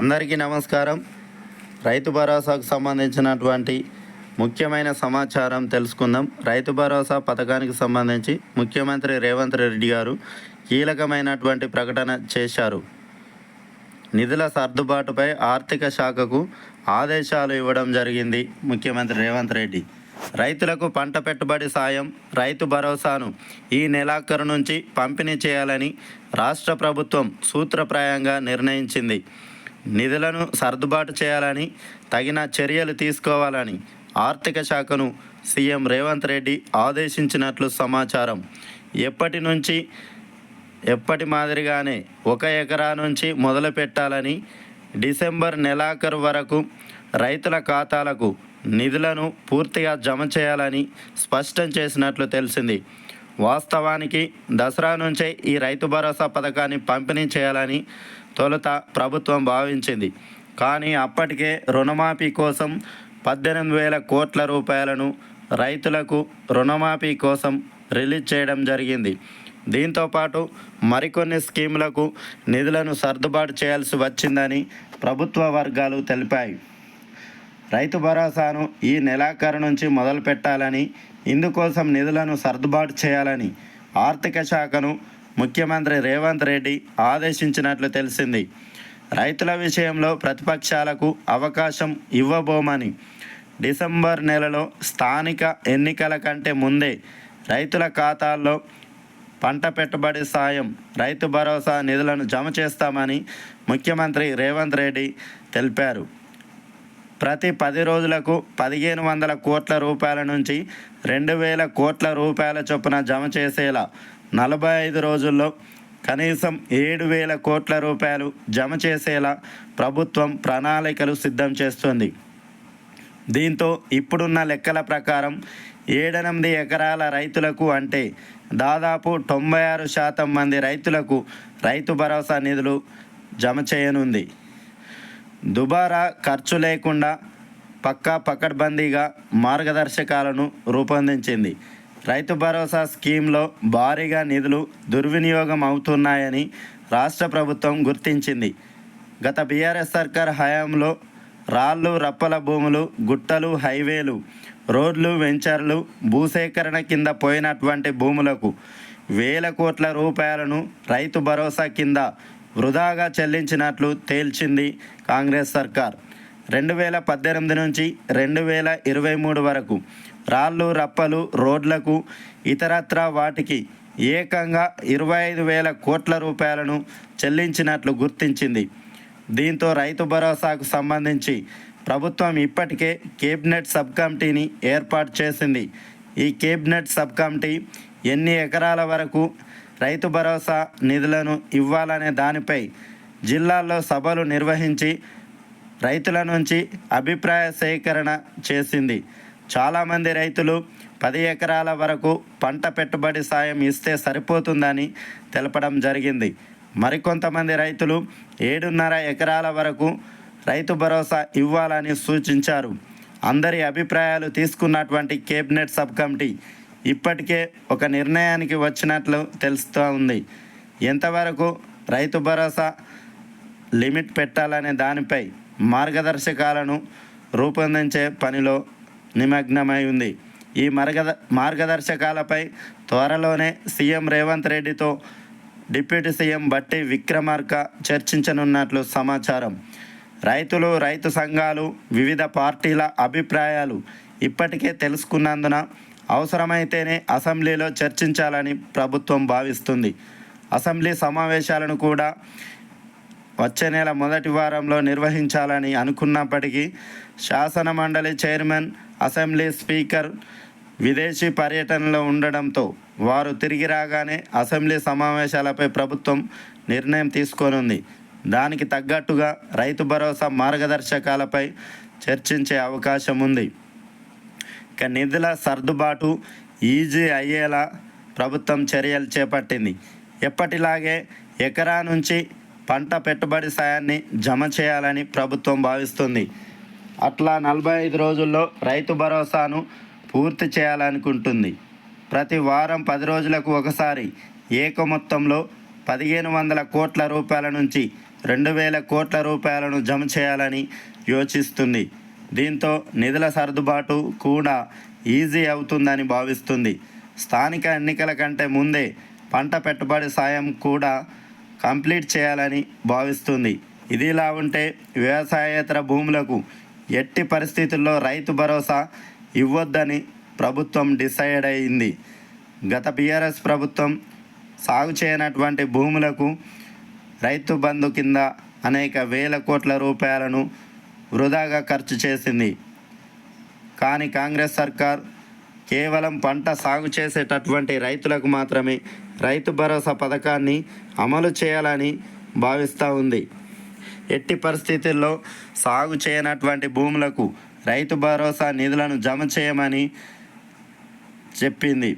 అందరికీ నమస్కారం రైతు భరోసాకు సంబంధించినటువంటి ముఖ్యమైన సమాచారం తెలుసుకుందాం రైతు భరోసా పథకానికి సంబంధించి ముఖ్యమంత్రి రేవంత్ రెడ్డి గారు కీలకమైనటువంటి ప్రకటన చేశారు నిధుల సర్దుబాటుపై ఆర్థిక శాఖకు ఆదేశాలు ఇవ్వడం జరిగింది ముఖ్యమంత్రి రేవంత్ రెడ్డి రైతులకు పంట పెట్టుబడి సాయం రైతు భరోసాను ఈ నెలాఖరు నుంచి పంపిణీ చేయాలని రాష్ట్ర ప్రభుత్వం సూత్రప్రాయంగా నిర్ణయించింది నిధులను సర్దుబాటు చేయాలని తగిన చర్యలు తీసుకోవాలని ఆర్థిక శాఖను సీఎం రేవంత్ రెడ్డి ఆదేశించినట్లు సమాచారం ఎప్పటి నుంచి ఎప్పటి మాదిరిగానే ఒక ఎకరా నుంచి మొదలు పెట్టాలని డిసెంబర్ నెలాఖరు వరకు రైతుల ఖాతాలకు నిధులను పూర్తిగా జమ చేయాలని స్పష్టం చేసినట్లు తెలిసింది వాస్తవానికి దసరా నుంచే ఈ రైతు భరోసా పథకాన్ని పంపిణీ చేయాలని తొలుత ప్రభుత్వం భావించింది కానీ అప్పటికే రుణమాఫీ కోసం పద్దెనిమిది వేల కోట్ల రూపాయలను రైతులకు రుణమాఫీ కోసం రిలీజ్ చేయడం జరిగింది దీంతోపాటు మరికొన్ని స్కీములకు నిధులను సర్దుబాటు చేయాల్సి వచ్చిందని ప్రభుత్వ వర్గాలు తెలిపాయి రైతు భరోసాను ఈ నెలాఖరు నుంచి మొదలు పెట్టాలని ఇందుకోసం నిధులను సర్దుబాటు చేయాలని ఆర్థిక శాఖను ముఖ్యమంత్రి రేవంత్ రెడ్డి ఆదేశించినట్లు తెలిసింది రైతుల విషయంలో ప్రతిపక్షాలకు అవకాశం ఇవ్వబోమని డిసెంబర్ నెలలో స్థానిక ఎన్నికల కంటే ముందే రైతుల ఖాతాల్లో పంట పెట్టుబడి సాయం రైతు భరోసా నిధులను జమ చేస్తామని ముఖ్యమంత్రి రేవంత్ రెడ్డి తెలిపారు ప్రతి పది రోజులకు పదిహేను వందల కోట్ల రూపాయల నుంచి రెండు వేల కోట్ల రూపాయల చొప్పున జమ చేసేలా నలభై ఐదు రోజుల్లో కనీసం ఏడు వేల కోట్ల రూపాయలు జమ చేసేలా ప్రభుత్వం ప్రణాళికలు సిద్ధం చేస్తుంది దీంతో ఇప్పుడున్న లెక్కల ప్రకారం ఏడెనిమిది ఎకరాల రైతులకు అంటే దాదాపు తొంభై ఆరు శాతం మంది రైతులకు రైతు భరోసా నిధులు జమ చేయనుంది దుబారా ఖర్చు లేకుండా పక్కా పకడ్బందీగా మార్గదర్శకాలను రూపొందించింది రైతు భరోసా స్కీమ్లో భారీగా నిధులు దుర్వినియోగం అవుతున్నాయని రాష్ట్ర ప్రభుత్వం గుర్తించింది గత బీఆర్ఎస్ సర్కార్ హయాంలో రాళ్ళు రప్పల భూములు గుట్టలు హైవేలు రోడ్లు వెంచర్లు భూసేకరణ కింద పోయినటువంటి భూములకు వేల కోట్ల రూపాయలను రైతు భరోసా కింద వృధాగా చెల్లించినట్లు తేల్చింది కాంగ్రెస్ సర్కార్ రెండు వేల పద్దెనిమిది నుంచి రెండు వేల ఇరవై మూడు వరకు రాళ్ళు రప్పలు రోడ్లకు ఇతరత్రా వాటికి ఏకంగా ఇరవై ఐదు వేల కోట్ల రూపాయలను చెల్లించినట్లు గుర్తించింది దీంతో రైతు భరోసాకు సంబంధించి ప్రభుత్వం ఇప్పటికే కేబినెట్ సబ్ కమిటీని ఏర్పాటు చేసింది ఈ కేబినెట్ సబ్ కమిటీ ఎన్ని ఎకరాల వరకు రైతు భరోసా నిధులను ఇవ్వాలనే దానిపై జిల్లాల్లో సభలు నిర్వహించి రైతుల నుంచి అభిప్రాయ సేకరణ చేసింది చాలామంది రైతులు పది ఎకరాల వరకు పంట పెట్టుబడి సాయం ఇస్తే సరిపోతుందని తెలపడం జరిగింది మరికొంతమంది రైతులు ఏడున్నర ఎకరాల వరకు రైతు భరోసా ఇవ్వాలని సూచించారు అందరి అభిప్రాయాలు తీసుకున్నటువంటి కేబినెట్ సబ్ కమిటీ ఇప్పటికే ఒక నిర్ణయానికి వచ్చినట్లు తెలుస్తూ ఉంది ఎంతవరకు రైతు భరోసా లిమిట్ పెట్టాలనే దానిపై మార్గదర్శకాలను రూపొందించే పనిలో నిమగ్నమై ఉంది ఈ మార్గద మార్గదర్శకాలపై త్వరలోనే సీఎం రేవంత్ రెడ్డితో డిప్యూటీ సీఎం బట్టి విక్రమార్క చర్చించనున్నట్లు సమాచారం రైతులు రైతు సంఘాలు వివిధ పార్టీల అభిప్రాయాలు ఇప్పటికే తెలుసుకున్నందున అవసరమైతేనే అసెంబ్లీలో చర్చించాలని ప్రభుత్వం భావిస్తుంది అసెంబ్లీ సమావేశాలను కూడా వచ్చే నెల మొదటి వారంలో నిర్వహించాలని అనుకున్నప్పటికీ శాసన మండలి చైర్మన్ అసెంబ్లీ స్పీకర్ విదేశీ పర్యటనలో ఉండడంతో వారు తిరిగి రాగానే అసెంబ్లీ సమావేశాలపై ప్రభుత్వం నిర్ణయం తీసుకోనుంది దానికి తగ్గట్టుగా రైతు భరోసా మార్గదర్శకాలపై చర్చించే అవకాశం ఉంది ఇక నిధుల సర్దుబాటు ఈజీ అయ్యేలా ప్రభుత్వం చర్యలు చేపట్టింది ఎప్పటిలాగే ఎకరా నుంచి పంట పెట్టుబడి సాయాన్ని జమ చేయాలని ప్రభుత్వం భావిస్తుంది అట్లా నలభై ఐదు రోజుల్లో రైతు భరోసాను పూర్తి చేయాలనుకుంటుంది ప్రతి వారం పది రోజులకు ఒకసారి ఏక మొత్తంలో పదిహేను వందల కోట్ల రూపాయల నుంచి రెండు వేల కోట్ల రూపాయలను జమ చేయాలని యోచిస్తుంది దీంతో నిధుల సర్దుబాటు కూడా ఈజీ అవుతుందని భావిస్తుంది స్థానిక ఎన్నికల కంటే ముందే పంట పెట్టుబడి సాయం కూడా కంప్లీట్ చేయాలని భావిస్తుంది ఇదిలా ఉంటే వ్యవసాయేతర భూములకు ఎట్టి పరిస్థితుల్లో రైతు భరోసా ఇవ్వొద్దని ప్రభుత్వం డిసైడ్ అయింది గత బీఆర్ఎస్ ప్రభుత్వం సాగు చేయనటువంటి భూములకు రైతు బంధు కింద అనేక వేల కోట్ల రూపాయలను వృధాగా ఖర్చు చేసింది కానీ కాంగ్రెస్ సర్కార్ కేవలం పంట సాగు చేసేటటువంటి రైతులకు మాత్రమే రైతు భరోసా పథకాన్ని అమలు చేయాలని భావిస్తూ ఉంది ఎట్టి పరిస్థితుల్లో సాగు చేయనటువంటి భూములకు రైతు భరోసా నిధులను జమ చేయమని చెప్పింది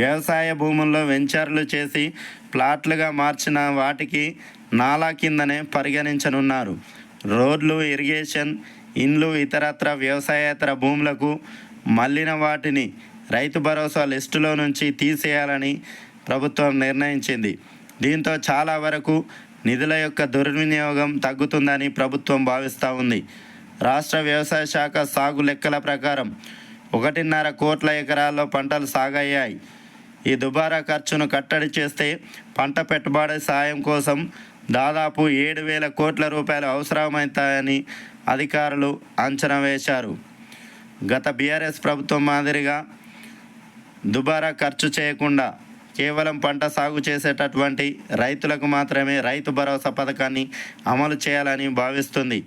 వ్యవసాయ భూముల్లో వెంచర్లు చేసి ప్లాట్లుగా మార్చిన వాటికి నాలా కిందనే పరిగణించనున్నారు రోడ్లు ఇరిగేషన్ ఇండ్లు ఇతరత్ర వ్యవసాయేతర భూములకు మళ్ళిన వాటిని రైతు భరోసా లిస్టులో నుంచి తీసేయాలని ప్రభుత్వం నిర్ణయించింది దీంతో చాలా వరకు నిధుల యొక్క దుర్వినియోగం తగ్గుతుందని ప్రభుత్వం భావిస్తూ ఉంది రాష్ట్ర వ్యవసాయ శాఖ సాగు లెక్కల ప్రకారం ఒకటిన్నర కోట్ల ఎకరాల్లో పంటలు సాగయ్యాయి ఈ దుబారా ఖర్చును కట్టడి చేస్తే పంట పెట్టుబడి సాయం కోసం దాదాపు ఏడు వేల కోట్ల రూపాయలు అవసరమవుతాయని అధికారులు అంచనా వేశారు గత బీఆర్ఎస్ ప్రభుత్వం మాదిరిగా దుబారా ఖర్చు చేయకుండా కేవలం పంట సాగు చేసేటటువంటి రైతులకు మాత్రమే రైతు భరోసా పథకాన్ని అమలు చేయాలని భావిస్తుంది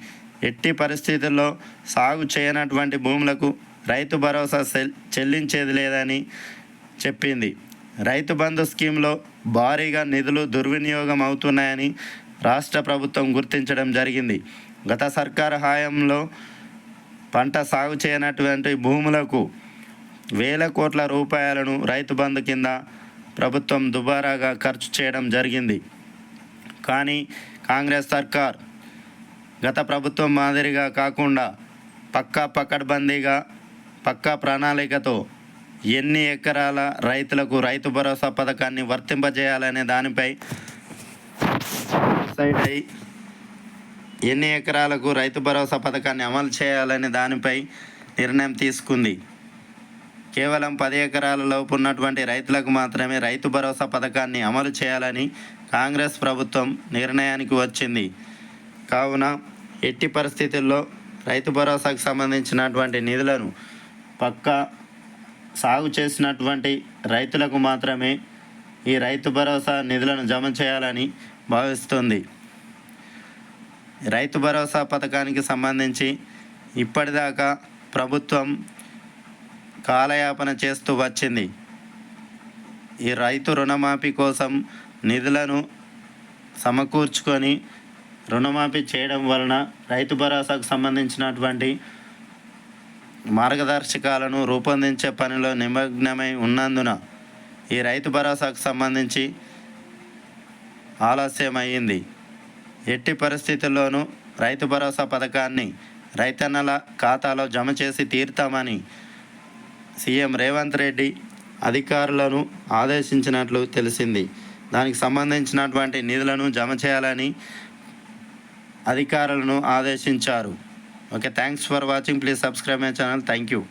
ఎట్టి పరిస్థితుల్లో సాగు చేయనటువంటి భూములకు రైతు భరోసా చెల్లించేది లేదని చెప్పింది రైతు బంధు స్కీమ్లో భారీగా నిధులు దుర్వినియోగం అవుతున్నాయని రాష్ట్ర ప్రభుత్వం గుర్తించడం జరిగింది గత సర్కార్ హాయంలో పంట సాగు చేయనటువంటి భూములకు వేల కోట్ల రూపాయలను రైతు బంధు కింద ప్రభుత్వం దుబారాగా ఖర్చు చేయడం జరిగింది కానీ కాంగ్రెస్ సర్కార్ గత ప్రభుత్వం మాదిరిగా కాకుండా పక్కా పకడ్బందీగా పక్కా ప్రణాళికతో ఎన్ని ఎకరాల రైతులకు రైతు భరోసా పథకాన్ని వర్తింపజేయాలనే దానిపై సైడ్ అయి ఎన్ని ఎకరాలకు రైతు భరోసా పథకాన్ని అమలు చేయాలనే దానిపై నిర్ణయం తీసుకుంది కేవలం పది ఎకరాల లోపు ఉన్నటువంటి రైతులకు మాత్రమే రైతు భరోసా పథకాన్ని అమలు చేయాలని కాంగ్రెస్ ప్రభుత్వం నిర్ణయానికి వచ్చింది కావున ఎట్టి పరిస్థితుల్లో రైతు భరోసాకు సంబంధించినటువంటి నిధులను పక్కా సాగు చేసినటువంటి రైతులకు మాత్రమే ఈ రైతు భరోసా నిధులను జమ చేయాలని భావిస్తుంది రైతు భరోసా పథకానికి సంబంధించి ఇప్పటిదాకా ప్రభుత్వం కాలయాపన చేస్తూ వచ్చింది ఈ రైతు రుణమాఫీ కోసం నిధులను సమకూర్చుకొని రుణమాఫీ చేయడం వలన రైతు భరోసాకు సంబంధించినటువంటి మార్గదర్శకాలను రూపొందించే పనిలో నిమగ్నమై ఉన్నందున ఈ రైతు భరోసాకు సంబంధించి ఆలస్యమయ్యింది ఎట్టి పరిస్థితుల్లోనూ రైతు భరోసా పథకాన్ని రైతన్నల ఖాతాలో జమ చేసి తీర్తామని సీఎం రేవంత్ రెడ్డి అధికారులను ఆదేశించినట్లు తెలిసింది దానికి సంబంధించినటువంటి నిధులను జమ చేయాలని అధికారులను ఆదేశించారు Okay, thanks for watching. Please subscribe my channel. Thank you.